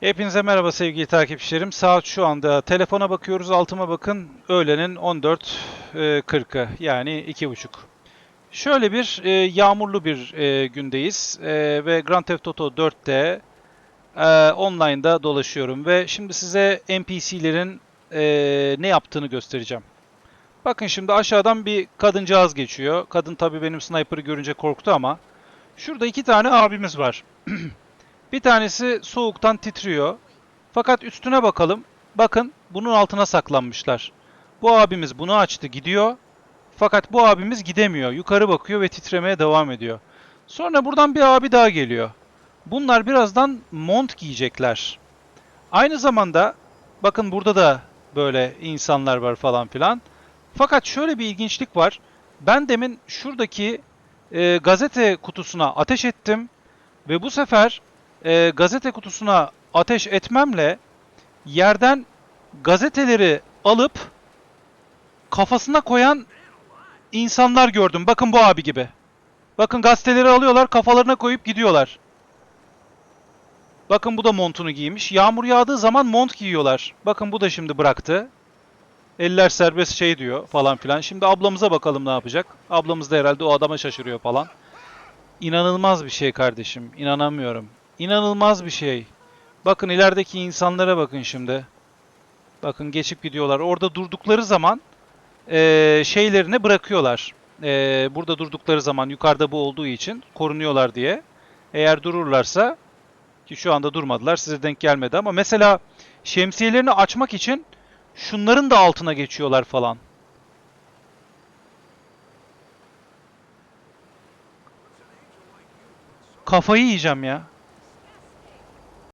Hepinize merhaba sevgili takipçilerim. Saat şu anda telefona bakıyoruz. Altıma bakın. Öğlenin 14.40'ı yani 2.30. Şöyle bir e, yağmurlu bir e, gündeyiz E, ve Grand Theft Auto 4'te e, online'da dolaşıyorum ve şimdi size NPC'lerin e, ne yaptığını göstereceğim. Bakın şimdi aşağıdan bir kadıncağız geçiyor. Kadın tabii benim sniper'ı görünce korktu ama şurada iki tane abimiz var. Bir tanesi soğuktan titriyor. Fakat üstüne bakalım. Bakın bunun altına saklanmışlar. Bu abimiz bunu açtı gidiyor. Fakat bu abimiz gidemiyor. Yukarı bakıyor ve titremeye devam ediyor. Sonra buradan bir abi daha geliyor. Bunlar birazdan mont giyecekler. Aynı zamanda bakın burada da böyle insanlar var falan filan. Fakat şöyle bir ilginçlik var. Ben demin şuradaki e, gazete kutusuna ateş ettim ve bu sefer e, gazete kutusuna ateş etmemle yerden gazeteleri alıp kafasına koyan insanlar gördüm. Bakın bu abi gibi. Bakın gazeteleri alıyorlar, kafalarına koyup gidiyorlar. Bakın bu da montunu giymiş. Yağmur yağdığı zaman mont giyiyorlar. Bakın bu da şimdi bıraktı. Eller serbest şey diyor falan filan. Şimdi ablamıza bakalım ne yapacak. Ablamız da herhalde o adama şaşırıyor falan. İnanılmaz bir şey kardeşim. İnanamıyorum. İnanılmaz bir şey. Bakın ilerideki insanlara bakın şimdi. Bakın geçip gidiyorlar. Orada durdukları zaman eee, şeylerini bırakıyorlar. Eee, burada durdukları zaman yukarıda bu olduğu için korunuyorlar diye. Eğer dururlarsa ki şu anda durmadılar size denk gelmedi ama mesela şemsiyelerini açmak için şunların da altına geçiyorlar falan. Kafayı yiyeceğim ya.